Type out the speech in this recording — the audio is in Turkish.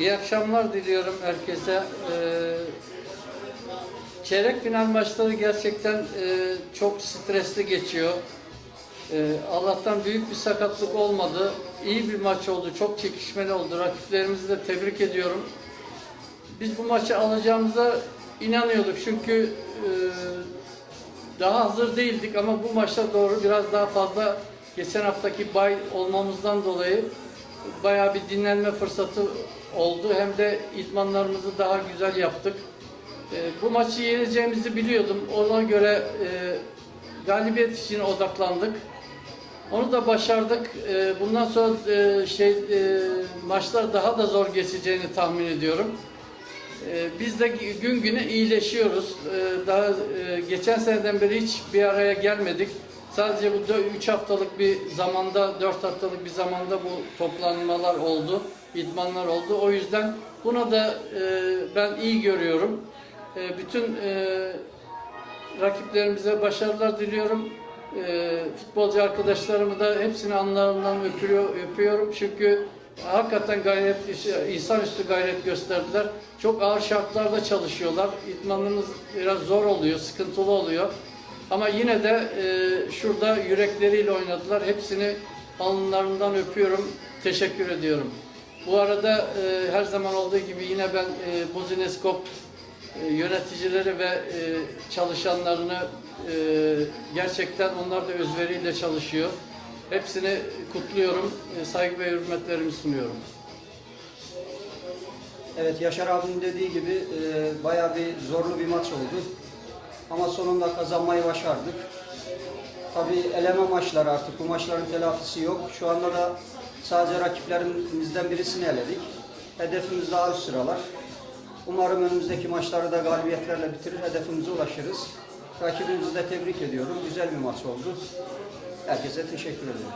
İyi akşamlar diliyorum herkese. Ee, çeyrek final maçları gerçekten e, çok stresli geçiyor. Ee, Allah'tan büyük bir sakatlık olmadı. İyi bir maç oldu, çok çekişmeli oldu. Rakiplerimizi de tebrik ediyorum. Biz bu maçı alacağımıza inanıyorduk çünkü e, daha hazır değildik ama bu maçta doğru biraz daha fazla geçen haftaki bay olmamızdan dolayı bayağı bir dinlenme fırsatı oldu. Hem de idmanlarımızı daha güzel yaptık. E, bu maçı yeneceğimizi biliyordum. Ona göre e, galibiyet için odaklandık. Onu da başardık. E, bundan sonra e, şey e, maçlar daha da zor geçeceğini tahmin ediyorum. Ee, Biz de gün güne iyileşiyoruz. Ee, Daha e, geçen seneden beri hiç bir araya gelmedik. Sadece bu 3 haftalık bir zamanda, 4 haftalık bir zamanda bu toplanmalar oldu, idmanlar oldu. O yüzden buna da e, ben iyi görüyorum. E, Bütün e, rakiplerimize başarılar diliyorum. E, Futbolcu arkadaşlarımı da hepsini anlarından öpüyor, öpüyorum. Çünkü hakikaten gayret, insanüstü gayret gösterdiler. Çok ağır şartlarda çalışıyorlar. İdmanımız biraz zor oluyor, sıkıntılı oluyor. Ama yine de e, şurada yürekleriyle oynadılar. Hepsini alnlarından öpüyorum, teşekkür ediyorum. Bu arada e, her zaman olduğu gibi yine ben e, Buzineskop e, yöneticileri ve e, çalışanlarını e, gerçekten onlar da özveriyle çalışıyor. Hepsini kutluyorum, e, saygı ve hürmetlerimi sunuyorum. Evet Yaşar abinin dediği gibi e, bayağı bir zorlu bir maç oldu. Ama sonunda kazanmayı başardık. Tabii eleme maçları artık bu maçların telafisi yok. Şu anda da sadece rakiplerimizden birisini eledik. Hedefimiz daha üst sıralar. Umarım önümüzdeki maçları da galibiyetlerle bitirir, hedefimize ulaşırız. Rakibimizi de tebrik ediyorum. Güzel bir maç oldu. Herkese teşekkür ederim.